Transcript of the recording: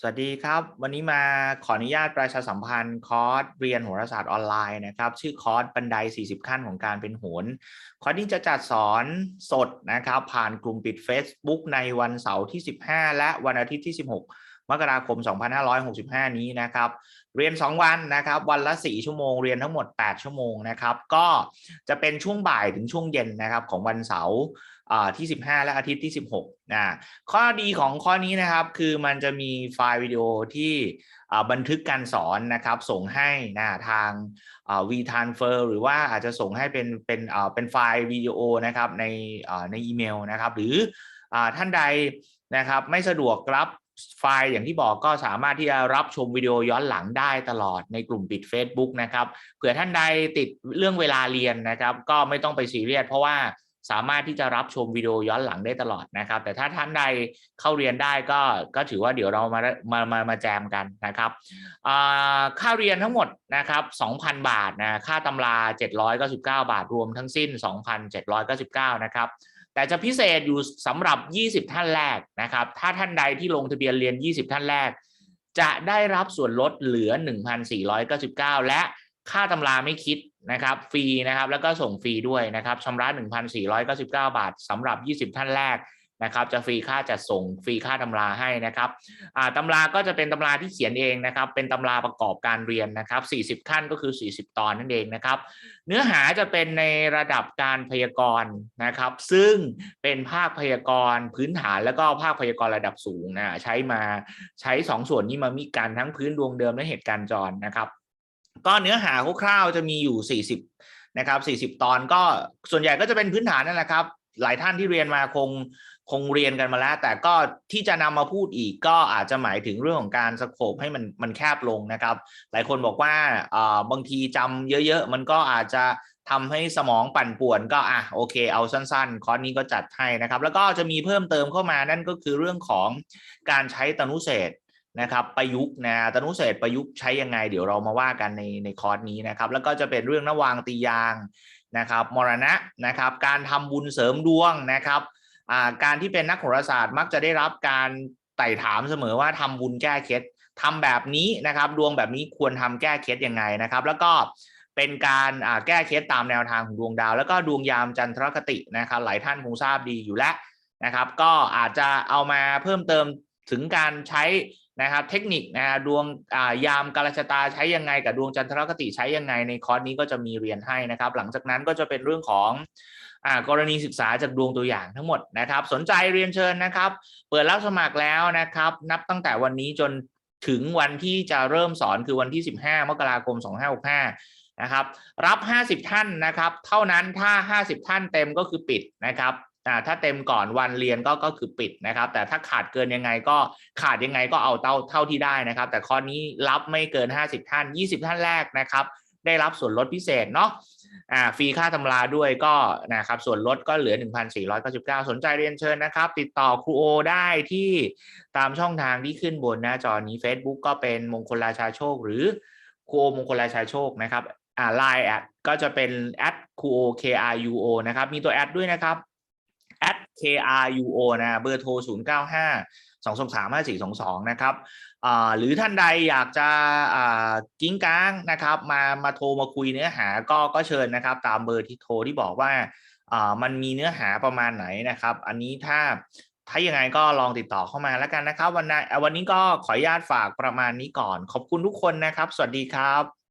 สวัสดีครับ วันนี้มาขออนุญาตประชาสัมพันธ์คอร์สเรียนโหราศาสตร์ออนไลน์นะครับ ชื่อคอร์สบันได 40 ขั้นของการเป็นโหนคอร์สนี้จะจัดสอนสดนะครับ ผ่านกลุ่มปิด Facebook ในวันเสาร์ที่ 15 และวันอาทิตย์ที่ 16 มกราคม 2565 นี้นะครับ เรียน 2 วันนะครับ วันละ 4 ชั่วโมง เรียนทั้งหมด 8 ชั่วโมงนะครับ ก็จะเป็นช่วงบ่ายถึงช่วงเย็นนะครับของวันเสาร์อ่าที่ 15 และอาทิตย์ที่ 16นะข้อดีของข้อนี้นะครับคือมันจะมีไฟล์วิดีโอที่บันทึกการสอนนะครับ ส่งให้นะทางอ่า vTransfer หรือว่าอาจจะส่งให้เป็นเป็นเป็นไฟล์วิดีโอนะครับในในอีเมลนะครับ หรือท่านใดนะครับไม่สะดวกรับ ไฟล์อย่างที่บอกก็สามารถที่จะรับชมวิดีโอย้อนหลังได้ตลอดในกลุ่มปิด Facebook นะครับเผื่อท่านใดติดเรื่องเวลาเรียนนะครับ ก็ไม่ต้องไปซีเรียสเพราะว่าสามารถที่จะรับชมวิดีโอย้อนหลังได้ตลอดนะครับ แต่ถ้าท่านใดเข้าเรียนได้ก็ก็ถือว่าเดี๋ยวเรามามามามาแจมกันนะครับค่าเรียนทั้งหมดนะครับ 2,000 บาทนะค่าตำรา 799 บาทรวมทั้งสิ้น 2,799 นะครับ แต่จะพิเศษอยู่สำหรับ 20 ท่านแรกนะครับ ถ้าท่านใดที่ลงทะเบียนเรียน 20 ท่านแรก จะได้รับส่วนลดเหลือ 1,499 และค่าตำราไม่คิดนะครับฟรีนะครับแล้วก็ส่งฟรีด้วยนะครับชำระ 1,499 บาทสำหรับ 20 ท่านแรก นะครับจะฟรีค่าจัดส่งฟรีค่าตำราให้นะครับตำราก็จะเป็นตำราที่เขียนเองนะครับ เป็นตำราประกอบการเรียนนะครับ 40 ขั้นก็คือ 40 ตอนนั่นเองนะครับ เนื้อหาจะเป็นในระดับการพยากรณ์นะครับ ซึ่งเป็นภาคพยากรณ์พื้นฐานแล้วก็ภาคพยากรณ์ระดับสูงนะใช้มาใช้สองส่วนนี้มามีกันทั้งพื้นดวงเดิมและเหตุการณ์จรนะครับ ก็เนื้อหาคร่าวๆจะมีอยู่ 40นะครับ40 ตอนก็ส่วนใหญ่ก็จะเป็นพื้นฐานนั่นแหละครับ หลายท่านที่เรียนมาคงคงเรียนกันมาแล้ว แต่ก็ที่จะนำมาพูดอีกก็อาจจะหมายถึงเรื่องของการสโคปให้มันมันแคบลงนะครับ หลายคนบอกว่าอ่าบางทีจำเยอะ ๆ มันก็อาจจะทำให้สมองปั่นป่วนก็อะโอเค เอาสั้นๆ คอร์สนี้ก็จัดให้นะครับ แล้วก็จะมีเพิ่มเติมเข้ามานั่นก็คือเรื่องของการใช้ตนุเศษนะครับประยุกต์นะตนุเศษประยุกต์ใช้ยังไง เดี๋ยวเรามาว่ากันในในคอร์สนี้นะครับ แล้วก็จะเป็นเรื่องนวางตียาง นะครับมรณะนะครับ การทำบุญเสริมดวงนะครับการที่เป็นนักโหราศาสตร์มักจะได้รับการไต่ถามเสมอว่าทำบุญแก้เคล็ดทำแบบนี้นะครับ ดวงแบบนี้ควรทำแก้เคล็ดยังไงนะครับ แล้วก็เป็นการแก้เคล็ดตามแนวทางของดวงดาว แล้วก็ดวงยามจันทรคตินะครับ หลายท่านคงทราบดีอยู่แล้วนะครับ ก็อาจจะเอามาเพิ่มเติมถึงการใช้ นะครับเทคนิคนะฮะดวงอ่ายามกาลชะตาใช้ยังไงกับดวงจันทรคติใช้ยังไงในคอร์สนี้ก็จะมีเรียนให้นะครับ หลังจากนั้นก็จะเป็นเรื่องของอ่ากรณีศึกษาจากดวงตัวอย่างทั้งหมดนะครับ สนใจเรียนเชิญนะครับ เปิดรับสมัครแล้วนะครับ นับตั้งแต่วันนี้จนถึงวันที่จะเริ่มสอนคือวันที่ 15 มกราคม 2565 นะครับ รับ 50 ท่านนะครับ เท่านั้นถ้า 50 ท่านเต็มก็คือปิดนะครับ อ่าถ้าเต็มก่อนวันเรียนก็ก็คือปิดนะครับ แต่ถ้าขาดเกินยังไงก็ขาดยังไงก็เอาเท่าเท่าที่ได้นะครับ แต่ข้อนี้รับไม่เกิน 50 ท่าน 20 ท่านแรกนะครับ ได้รับส่วนลดพิเศษเนาะอ่าฟรีค่าตำราด้วยก็นะครับส่วนลดก็เหลือ 1,499 สนใจเรียนเชิญนะครับ ติดต่อครูโอได้ที่ตามช่องทางที่ขึ้นบนหน้าจอนี้ Facebook ก็เป็นมงคลราชาโชค หรือครูโอมงคลราชาโชคนะครับอ่าไลน์แอดก็จะเป็นแอดครูโอ K R U O นะครับมีตัวแอดด้วยนะครับ kruo นะเบอร์โทร 0 9 5 2 2 3 5 4 2 2 นะครับหรือท่านใดอยากจะกิ้งก้างนะครับมามาโทรมาคุยเนื้อหาก็ก็เชิญนะครับ ตามเบอร์ที่โทรที่บอกว่าอ่ามันมีเนื้อหาประมาณไหนนะครับ อันนี้ถ้าถ้ายังไงก็ลองติดต่อเข้ามาแล้วกันนะครับ วันนี้วันนี้ก็ขออนุญาตฝากประมาณนี้ก่อน ขอบคุณทุกคนนะครับ สวัสดีครับ